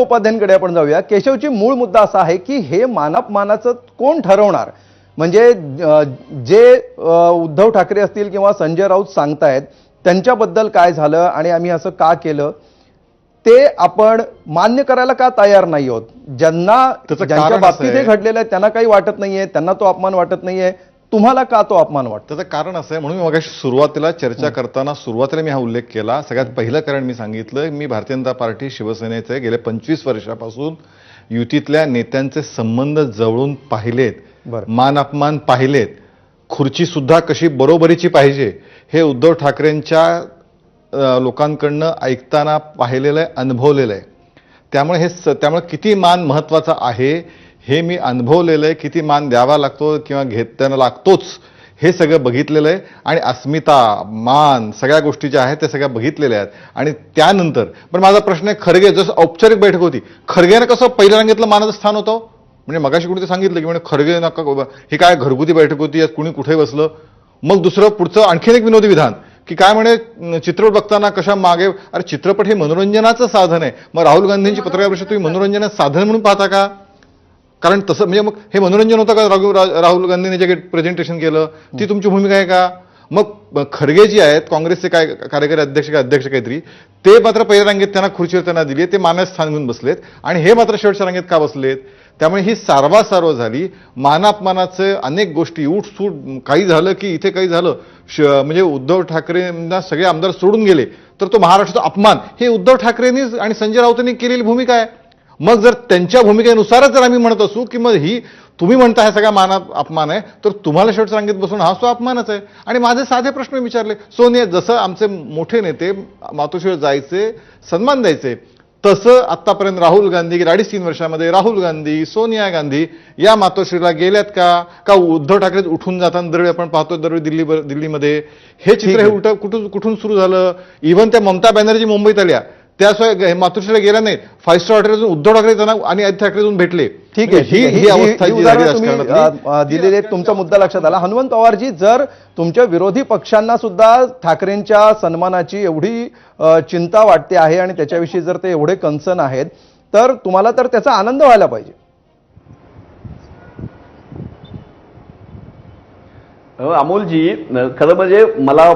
उपाध्यायांकडे आपण जाऊया. केशवची मूळ मुद्दा असा आहे की हे मानापमानाचं कोण ठरवणार? म्हणजे जे उद्धव ठाकरे असतील किंवा संजय राऊत सांगतायत त्यांच्याबद्दल काय झालं आणि आम्ही असं का केलं ते आपण मान्य करायला का तयार नाही आहोत? ज्यांना ज्यांच्या बाबतीत हे घडलेलं आहे त्यांना काही वाटत नाहीये त्यांना तो अपमान वाटत नाहीये. तुम्हाला का तो अपमान वाटतो? त्याचं कारण असं आहे म्हणून मी मगाशी सुरुवातीला चर्चा करताना सुरुवातीला मी हा उल्लेख केला. सगळ्यात पहिलं कारण मी सांगितलं मी भारतीय जनता पार्टी शिवसेनेचे गेले पंचवीस वर्षापासून युतीतल्या नेत्यांचे संबंध जवळून पाहिलेत बरं. मान अपमान पाहिलेत. खुर्ची सुद्धा कशी बरोबरीची पाहिजे हे उद्धव ठाकरेंच्या लोकांकडनं ऐकताना पाहिलेलं आहे अनुभवलेलं आहे. त्यामुळे हे स त्यामुळे किती मान महत्त्वाचा आहे हे मी अनुभवलेलं आहे किती मान द्यावा लागतो किंवा घेताना लागतोच हे सगळं बघितलेलं आहे. आणि अस्मिता मान सगळ्या गोष्टी ज्या आहेत त्या सगळ्या बघितलेल्या आहेत. आणि त्यानंतर पण माझा प्रश्न आहे खरगे जसं औपचारिक बैठक होती खरगेनं कसं पहिल्या रांगेतलं मानाचं स्थान होतं? म्हणजे मगाशी कुणी ते सांगितलं की म्हणजे खरगे नका बाबा, ही काय घरगुती बैठक होती यात कुणी कुठे बसलं? मग दुसरं पुढचं आणखीन एक विनोदी विधान की काय म्हणे चित्रपट बघताना कशा मागे अरे चित्रपट हे मनोरंजनाचं साधन आहे. मग राहुल गांधींची पत्रकार परिषद तुम्ही मनोरंजनाचं साधन म्हणून पाहता का? कारण तसं म्हणजे मग हे मनोरंजन होतं का राहुल रा- राहुल गांधींनी जे प्रेझेंटेशन केलं ती तुमची भूमिका आहे का? मग खरगे जे आहेत काँग्रेसचे काय कार्यकारी अध्यक्ष का अध्यक्ष काहीतरी ते मात्र पहिल्या रांगेत त्यांना खुर्चीवर त्यांना दिली ते मानास स्थान घेऊन बसलेत. आणि हे मात्र शेवटच्या रांगेत का बसलेत? त्यामुळे ही सारवासारव झाली. मानापमानाचे अनेक गोष्टी उठसूट काही झालं की इथे काही झालं श म्हणजे उद्धव ठाकरेंना सगळे आमदार सोडून गेले. तर तो महाराष्ट्राचा अपमान. हे उद्धव ठाकरेंनी आणि संजय राऊतांनी केलेली भूमिका आहे. मग जर त्यांच्या भूमिकेनुसारच जर आम्ही म्हणत असू की मग ही तुम्ही म्हणता हा सगळा मान अपमान आहे तर तुम्हाला शेवटच्या रांगेत बसून हा तो अपमानच आहे. आणि माझे साधे प्रश्न विचारले सोनिया जसं आमचे मोठे नेते मातोश्रीवर जायचे सन्मान द्यायचे तसं आतापर्यंत राहुल गांधी गेल्या अडीच तीन वर्षामध्ये राहुल गांधी सोनिया गांधी या मातोश्रीला गेल्यात का? का उद्धव ठाकरे उठून जाताना दरवेळी आपण पाहतो दरवेळी दिल्ली दिल्लीमध्ये? हे चित्र हे उलट कुठून कुठून सुरू झालं? इव्हन त्या ममता बॅनर्जी मुंबईत आल्या. त्याशिवाय मातोश्रीला गेल्या नाहीत. Five star hotel Uddhav Thackeray त्यांना आणि आदित्य ठाकरे जाऊन भेटले. ठीक आहे. ही आहे. ही अवस्था ही जी झाली उदाहरणं तुम्ही राजकारणातली. अ, अ, दिलेली तुमचा मुद्दा लक्षात आला. हनुमंत पवारजी जर तुमच्या विरोधी पक्षांना सुद्धा ठाकरेंच्या सन्मानाची एवढी चिंता वाटते आहे आणि त्याच्याविषयी जर ते एवढे कन्सर्न आहेत तर तुम्हाला तर त्याचा आनंद व्हायला पाहिजे. अमोलजी खरं म्हणजे मला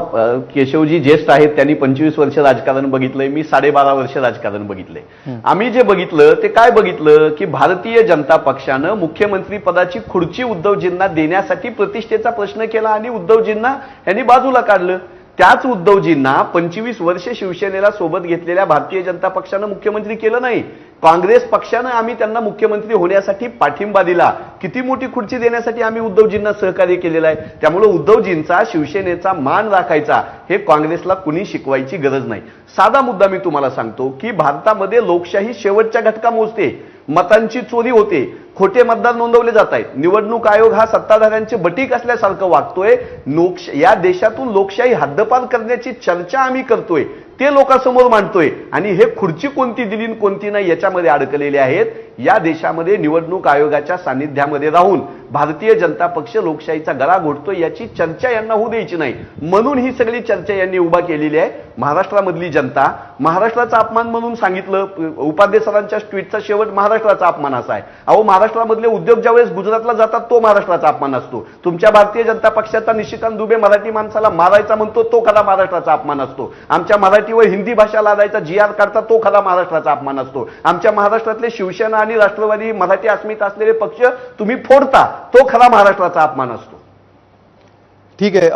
केशवजी ज्येष्ठ आहेत त्यांनी पंचवीस वर्ष राजकारण बघितलंय मी साडेबारा वर्ष राजकारण बघितलंय. आम्ही जे बघितलं ते काय बघितलं की भारतीय जनता पक्षानं मुख्यमंत्री पदाची खुर्ची उद्धवजींना देण्यासाठी प्रतिष्ठेचा प्रश्न केला आणि उद्धवजींना यांनी बाजूला काढलं. त्याच उद्धवजींना पंचवीस वर्ष शिवसेनेला सोबत घेतलेल्या भारतीय जनता पक्षानं मुख्यमंत्री केलं नाही. काँग्रेस पक्षानं आम्ही त्यांना मुख्यमंत्री होण्यासाठी पाठिंबा दिला. किती मोठी खुर्ची देण्यासाठी आम्ही उद्धवजींना सहकार्य केलेलं आहे. त्यामुळे उद्धवजींचा शिवसेनेचा मान राखायचा हे काँग्रेसला कुणी शिकवायची गरज नाही. साधा मुद्दा मी तुम्हाला सांगतो की भारतामध्ये लोकशाही शेवटच्या घटका मोजते. मतांची चोरी होते. खोटे मतदार नोंदवले जात आहेत निवडणूक आयोग हा सत्ताधाऱ्यांचे बटीक असल्यासारखं वागतोय. लोकश या देशातून लोकशाही हद्दपार करण्याची चर्चा आम्ही करतोय. ते लोकांसमोर मांडतोय. आणि हे खुर्ची कोणती दिली कोणती नाही याच्यामध्ये अडकलेले आहेत. या देशामध्ये निवडणूक आयोगाच्या सानिध्यामध्ये राहून भारतीय जनता पक्ष लोकशाहीचा गळा घोटतोय याची चर्चा यांना होऊ द्यायची नाही. म्हणून ही सगळी चर्चा यांनी उभा केलेली आहे. महाराष्ट्रामधली जनता महाराष्ट्राचा अपमान म्हणून सांगितलं उपाध्ये सरांच्या ट्विटचा शेवट महाराष्ट्राचा अपमान असा आहे. अहो महाराष्ट्रामधले उद्योग ज्यावेळेस गुजरातला जातात तो महाराष्ट्राचा अपमान असतो. तुमच्या भारतीय जनता पक्षाचा निशिकांत दुबे मराठी माणसाला मारायचा म्हणतो तो खरा महाराष्ट्राचा अपमान असतो. आमच्या मराठीवर हिंदी भाषा लादायचा जी आर काढता तो खरा महाराष्ट्राचा अपमान असतो. आमच्या महाराष्ट्रातले शिवसेना आणि राष्ट्रवादी मराठी अस्मिता असलेले पक्ष तुम्ही फोडता. तो खरा महाराष्ट्राचा अपमान असतो. ठीक आहे